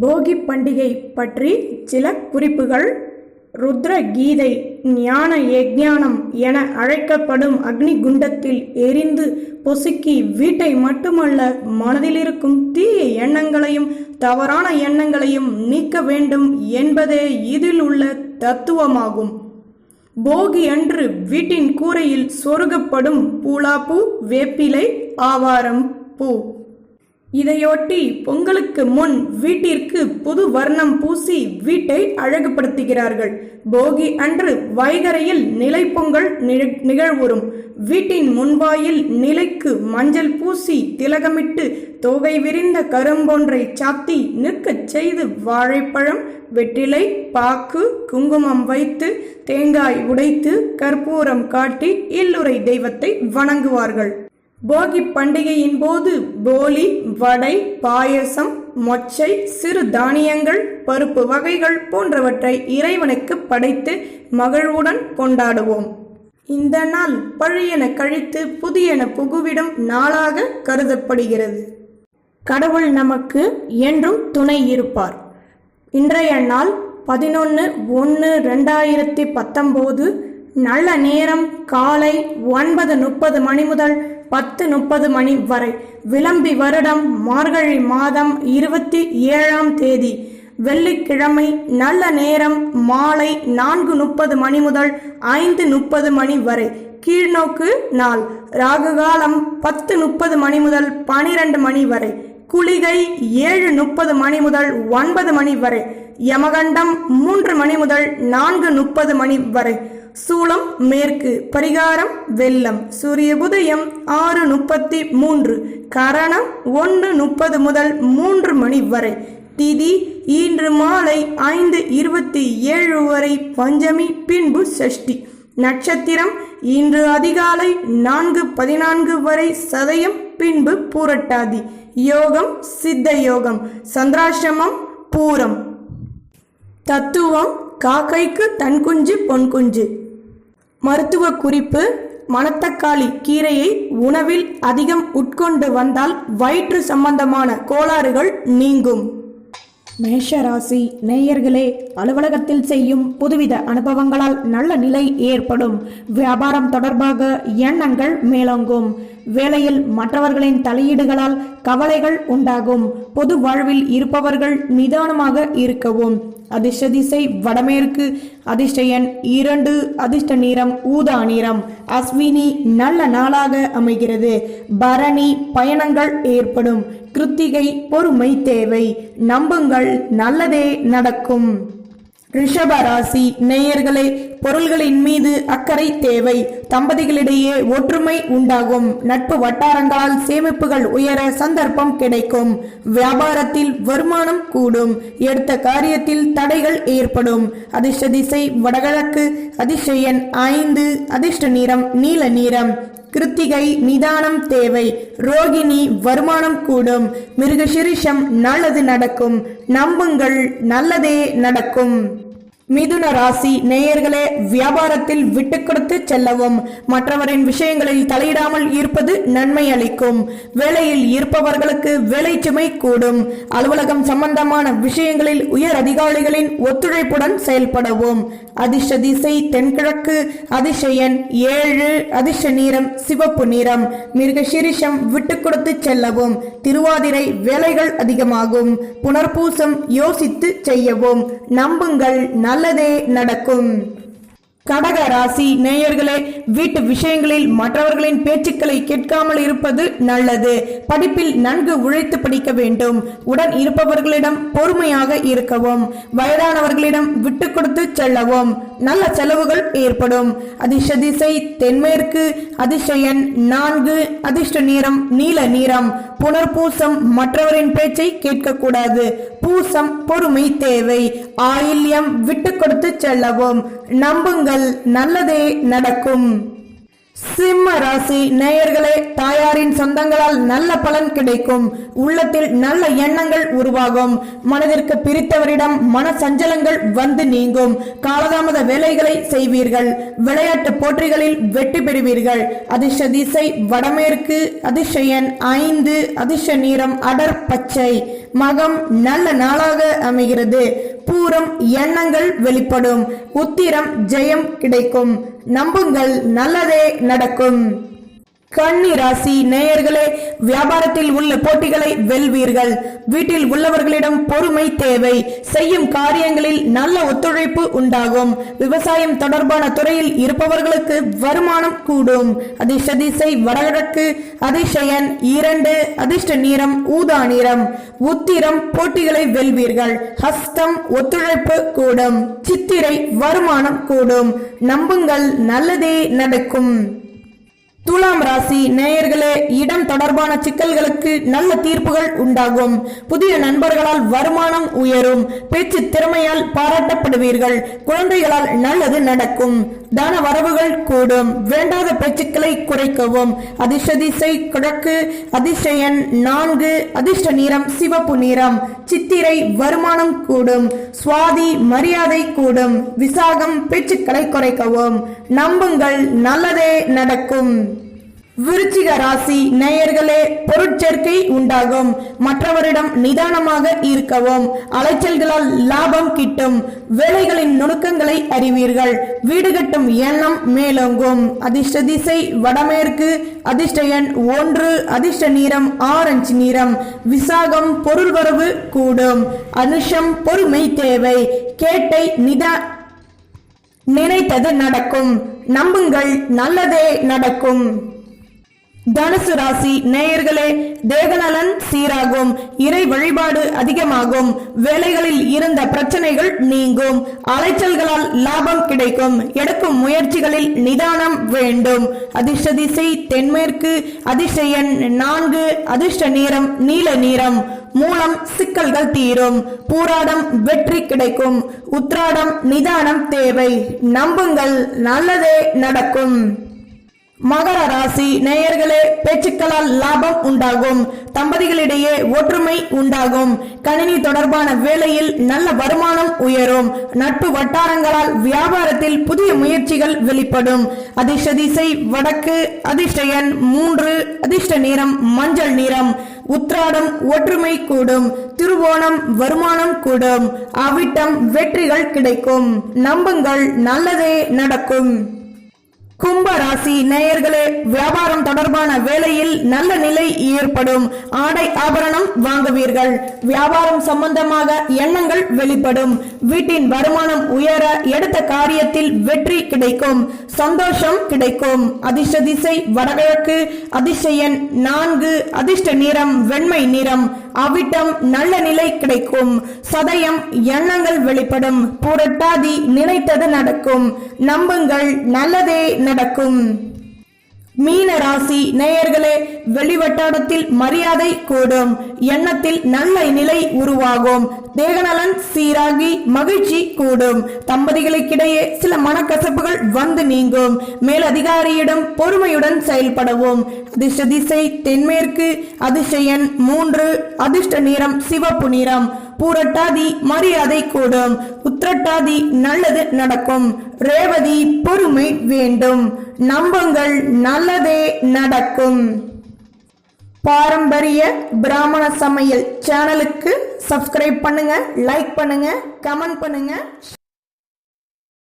போகி பண்டிகை பற்றி சில குறிப்புகள். ருத்ர கீதை ஞான யஜானம் என அழைக்கப்படும் அக்னி குண்டத்தில் எரிந்து பொசுக்கி வீட்டை மட்டுமல்ல மனதிலிருக்கும் தீய எண்ணங்களையும் தவறான எண்ணங்களையும் நீக்க வேண்டும் என்பதே இதில் உள்ள தத்துவமாகும். போகி அன்று வீட்டின் கூரையில் சொருகப்படும் பூலாப்பூ வேப்பிலை ஆவாரம் பூ. இதையொட்டி பொங்கலுக்கு முன் வீட்டிற்கு புது வர்ணம் பூசி வீட்டை அழகுபடுத்துகிறார்கள். போகி அன்று வைகரையில் நிலை பொங்கல் நிழ- நிகழ்வுறும். வீட்டின் முன்வாயில் நிலைக்கு மஞ்சள் பூசி திலகமிட்டு தோகை விரிந்த கரும்பொன்றை சாத்தி நிற்கச் செய்து வாழைப்பழம் வெற்றிலை பாக்கு குங்குமம் வைத்து தேங்காய் உடைத்து கற்பூரம் காட்டி இல்லுரை தெய்வத்தை வணங்குவார்கள். போகி பண்டிகையின் போது போலி வடை பாயசம் மொச்சை சிறு தானியங்கள் பருப்பு வகைகள் போன்றவற்றை இறைவனுக்கு படைத்து மகிழ்வுடன் கொண்டாடுவோம். இந்த நாள் பழையன கழித்து புதியன புகுவிடும் நாளாக கருதப்படுகிறது. கடவுள் நமக்கு என்றும் துணை இருப்பார். இன்றைய நாள் பதினொன்று ஒன்று ரெண்டாயிரத்தி பத்தொம்போது. நல்ல நேரம் காலை ஒன்பது முப்பது மணி முதல் பத்து முப்பது மணி வரை. விளம்பி வருடம் மார்கழி மாதம் இருபத்தி ஏழாம் தேதி. வெள்ளிக்கிழமை நல்ல நேரம் மாலை நான்கு முப்பது மணி முதல் ஐந்து முப்பது மணி வரை. கீழ்நோக்கு நாள். ராகுகாலம் பத்து முப்பது மணி முதல் பனிரெண்டு மணி வரை. குளிகை ஏழு முப்பது மணி முதல் ஒன்பது மணி வரை. யமகண்டம் மூன்று மணி முதல் நான்கு முப்பது மணி வரை. சூளம் மேற்கு பரிகாரம் வெள்ளம். சூரிய உதயம் ஆறு முப்பத்தி மூன்று கரணம் ஒன்று முப்பது முதல் மூன்று மணி வரை. திதி இன்று மாலை ஐந்து இருபத்தி ஏழு வரை பஞ்சமி பின்பு சஷ்டி. நட்சத்திரம் இன்று அதிகாலை நான்கு பதினான்கு வரை சதயம் பின்பு பூரட்டாதி. யோகம் சித்த யோகம். சந்திராசிரமம் பூரம். தத்துவம் காக்கைக்கு தன் குஞ்சு பொன் குஞ்சு. மருத்துவ குறிப்பு மணத்தக்காளி கீரையை உணவில் அதிகம் உட்கொண்டு வந்தால் வயிற்று சம்பந்தமான கோளாறுகள் நீங்கும். மேஷராசி நேயர்களே அலுவலகத்தில் செய்யும் புதுவித அனுபவங்களால் நல்ல நிலை ஏற்படும். வியாபாரம் தொடர்பாக எண்ணங்கள் மேலோங்கும். வேலையில் மற்றவர்களின் தலையீடுகளால் கவலைகள் உண்டாகும். பொது வாழ்வில் இருப்பவர்கள் நிதானமாக இருக்கவும். அதிர்ஷ்ட திசை வடமேற்கு. அதிர்ஷ்ட எண் இரண்டு. அதிர்ஷ்ட நிறம் ஊதா நிறம். அஸ்வினி நல்ல நாளாக அமைகிறது. பரணி பயணங்கள் ஏற்படும். கிருத்திகை பொறுமை தேவை. நம்புங்கள் நல்லதே நடக்கும். ரிஷப ராசி நேயர்களே பொருள்களின் மீது அக்கறை தேவை. தம்பதிகளிடையே ஒற்றுமை உண்டாகும். நட்பு வட்டாரங்களால் சேமிப்புகள் உயர சந்தர்ப்பம் கிடைக்கும். வியாபாரத்தில் வருமானம் கூடும். எடுத்த காரியத்தில் தடைகள் ஏற்படும். அதிர்ஷ்ட திசை வடகிழக்கு அதிர்ஷ்ட எண் ஐந்து அதிர்ஷ்ட நிறம் நீல நிறம். கிருத்திகை நிதானம் தேவை. ரோகிணி வருமானம் கூடும். மிருகசிரிஷம் நல்லது நடக்கும். நம்புங்கள் நல்லதே நடக்கும். மிதுன ராசி நேயர்களே வியாபாரத்தில் விட்டு கொடுத்து செல்லவும். மற்றவரின் விஷயங்களில் தலையிடாமல் இருப்பது நன்மை அளிக்கும். வேலையில் இருப்பவர்களுக்கு வேலை சுமை கூடும். அலுவலகம் சம்பந்தமான விஷயங்களில் உயர் அதிகாரிகளின் ஒத்துழைப்புடன் செயல்படவும். அதிர்ஷ்ட திசை தென்கிழக்கு அதிர்ஷ்ட ஏழு அதிர்ஷ்ட நீரம் சிவப்பு நிறம். மிருகசிரிஷம் விட்டு கொடுத்து செல்லவும். திருவாதிரை வேலைகள் அதிகமாகும். புனர்பூசம் யோசித்து செய்யவும். நம்புங்கள் நல்ல நல்லதே நடக்கும். கடக ராசி நேயர்களே வீட்டு விஷயங்களில் மற்றவர்களின் பேச்சுக்களை கேட்காமல் இருப்பது நல்லது. படிப்பில் நன்கு உழைத்து படிக்க வேண்டும். உடன் இருப்பவர்களிடம் பொறுமையாக இருக்கவும். வயதானவர்களிடம் விட்டு கொடுத்து செல்லவும். நல்ல செலவுகள் ஏற்படும். அதிர்ஷ்ட திசை தென்மேற்கு அதிர்ஷ்ட நான்கு அதிர்ஷ்ட நீரம் நீல நிறம். புனர்பூசம் மற்றவரின் பேச்சை கேட்கக்கூடாது. பூசம் பொறுமை தேவை. ஆயில்யம் விட்டு கொடுத்து செல்லவும். நம்புங்கள். நல்லதே நடக்கும். சிம்ம ராசி நேயர்களே தாயாரின் சொந்தங்களால் நல்ல பலன் கிடைக்கும். உள்ளத்தில் நல்ல எண்ணங்கள் உருவாகும். மனதிற்கு பிரித்தவரிடம் மன சஞ்சலங்கள் வந்து நீங்கும். காலதாமத வேலைகளை செய்வீர்கள். விளையாட்டு போட்டிகளில் வெற்றி பெறுவீர்கள். அதிர்ஷ்ட திசை வடமேற்கு அதிர்ஷயன் எண் ஐந்து அதிர்ஷ நீரம் அடர் பச்சை. மகம் நல்ல நாளாக அமைகிறது. பூரம் எண்ணங்கள் வெளிப்படும். உத்திரம் ஜெயம் கிடைக்கும். நம்புங்கள் நல்லதே நடக்கும். கன்னி ராசி நேயர்களே வியாபாரத்தில் உள்ள போட்டிகளை வெல்வீர்கள். வீட்டில் உள்ளவர்களிடம் பொறுமை தேவை. செய்யும் காரியங்களில் நல்ல ஒத்துழைப்பு உண்டாகும். விவசாயம் தொடர்பான துறையில் இருப்பவர்களுக்கு வருமானம் கூடும். அதிர்ஷ்ட திசை வடகிழக்கு அதிர்ஷ்ட இரண்டு அதிர்ஷ்ட நீரம் ஊதா நிறம் உத்திரம் போட்டிகளை வெல்வீர்கள். ஹஸ்தம் ஒத்துழைப்பு கூடும். சித்திரை வருமானம் கூடும். நம்புங்கள் நல்லதே நடக்கும். துலாம் ராசி நேயர்களே இடம் தொடர்பான சிக்கல்களுக்கு நல்ல தீர்ப்புகள் உண்டாகும். புதிய நண்பர்களால் வருமானம் உயரும். பேச்சு திறமையால் பாராட்டப்படுவீர்கள். குழந்தைகளால் நல்லது நடக்கும். தன வரவுகள் கூடும். வேண்டாத பேச்சுக்களை குறைக்கவும். அதிர்ஷதிசை கிழக்கு அதிர்ஷயன் நான்கு அதிர்ஷ்ட நிறம் சிவப்பு நிறம். சித்திரை வருமானம் கூடும். சுவாதி மரியாதை கூடும். விசாகம் பேச்சுக்களை குறைக்கவும். நம்புங்கள் நல்லதே நடக்கும். விருச்சிக ராசி நேயர்களே பொருட்சேர்க்கை உண்டாகும். மற்றவரிடம் நிதானமாக இருக்கவும் அலைச்சல்களால் லாபம் கிட்டும் வேலைகளின் நுணுக்கங்களை அறிவீர்கள். வீடு கட்டும் எண்ணம் மேலோங்கும். அதிர்ஷ்ட திசை வடமேற்கு அதிர்ஷ்ட எண் ஒன்று அதிர்ஷ்ட நிறம் ஆரஞ்சு நிறம். விசாகம் பொருள் வரவு கூடும். அனுஷம் பொறுமை தேவை. கேட்டை நிதா நினைத்தது நடக்கும். நம்புங்கள் நல்லதே நடக்கும். தனுசு ராசி நேயர்களே தேகநலன் சீராகும் இறை வழிபாடு அதிகமாகும் வேலைகளில் இருந்த பிரச்சனைகள் நீங்கும் அலைச்சல்களால் லாபம் கிடைக்கும் எடுக்கும் முயற்சிகளில் நிதானம் வேண்டும். அதிர்ஷ்ட திசை தென்மேற்கு அதிர்ஷ்ட எண் நான்கு அதிர்ஷ்ட நீரம் நீல நீரம் மூலம் சிக்கல்கள் தீரும் பூராடம் வெற்றி கிடைக்கும் உத்ராடம் நிதானம் தேவை. நம்புங்கள் நல்லதே நடக்கும். மகர ராசி நேயர்களே பேச்சுக்களால் லாபம் உண்டாகும். தம்பதிகளிடையே ஒற்றுமை உண்டாகும். கணினி தொடர்பான வேலையில் நல்ல வருமானம் உயரும். நட்பு வட்டாரங்களால் வியாபாரத்தில் புதிய முயற்சிகள் வெளிப்படும். அதிர்ஷ்ட திசை வடக்கு அதிர்ஷ்ட எண் மூன்று அதிர்ஷ்ட நிறம் மஞ்சள் நிறம். உத்ராடம் ஒற்றுமை கூடும். திருவோணம் வருமானம் கூடும். அவிட்டம் வெற்றிகள் கிடைக்கும். நம்புங்கள் நல்லதே நடக்கும். கும்ப ராசி நேயர்களே வியாபாரம் தொடர்பான வேலையில் நல்ல நிலை ஏற்படும். ஆடை ஆபரணம் வாங்குவீர்கள். வியாபாரம் சம்பந்தமாக எண்ணங்கள் வெளிப்படும். வீட்டின் வருமானம் உயர எடுத்த காரியத்தில் வெற்றி கிடைக்கும். சந்தோஷம் கிடைக்கும். அதிர்ஷ்ட திசை வடகிழக்கு அதிர்ஷ்ட எண் நான்கு அதிர்ஷ்ட நிறம் வெண்மை நிறம். அவிட்டம் நல்ல நிலை கிடைக்கும். சதயம் எண்ணங்கள் வெளிப்படும். புரட்டாதி நினைத்தது நடக்கும். நம்புங்கள் நல்லதே நடக்கும். மீன ராசி நேயர்களே வெளிவட்டாரத்தில் மரியாதை கூடும் எண்ணத்தில் நல்ல நிலை உருவாகும் தேகநலன் சீராகி மகிழ்ச்சி கூடும் தம்பதிகளுக்கிடையே சில மனக்கசப்புகள் வந்து நீங்கும் மேலதிகாரியிடம் பொறுமையுடன் செயல்படவும். அதிர்ஷ்ட திசை தென்மேற்கு அதிசயன் மூன்று அதிர்ஷ்ட நிறம் சிவப்பு நிறம். பூரட்டாதி மரியாதை கூடும். உத்திரட்டாதி நல்லது நடக்கும். ரேவதி பொறுமை வேண்டும். நம்புங்கள் நல்லதே நடக்கும். பாரம்பரிய பிராமண சமையல் சேனலுக்கு சப்ஸ்கிரைப் பண்ணுங்க லைக் பண்ணுங்க கமெண்ட் பண்ணுங்க.